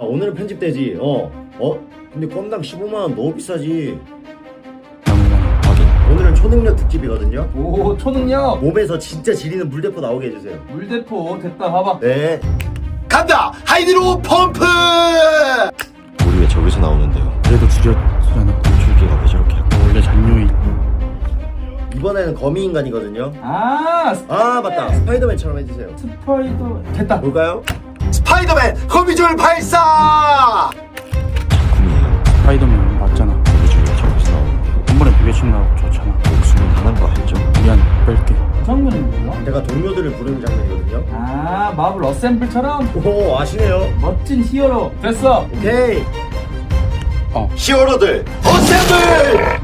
아, 오늘은 편집되지. 어. 어? 근데 건당 15만 원 너무 비싸지. 오늘은 초능력 특집이거든요. 오 초능력 몸에서 진짜 지리는 물대포 나오게 해주세요. 물대포 됐다 봐봐 네. 간다 하이드로 펌프 우리 왜 저기서 나오는데요 그래도 줄였잖아. 줄기가 왜 저렇게 약간 원래 잔요인. 이번에는 거미 인간이거든요. 아 스- 아 맞다. 스파이더맨처럼 해주세요. 스파이더 됐다 볼까요? 스파이더맨 거미줄 발사 작품이에요 스파이더맨 맞잖아. 저기서 한 번에 비교씩 나오고 좋잖아. 목숨은 하나인 거 알죠? 미안, 뺄게. 그 장면은 뭐야? 제가 동료들을 부르는 장면이거든요. 아 마블 어셈블처럼 오 아시네요. 멋진 히어로 됐어 오케이. 히어로들 어셈블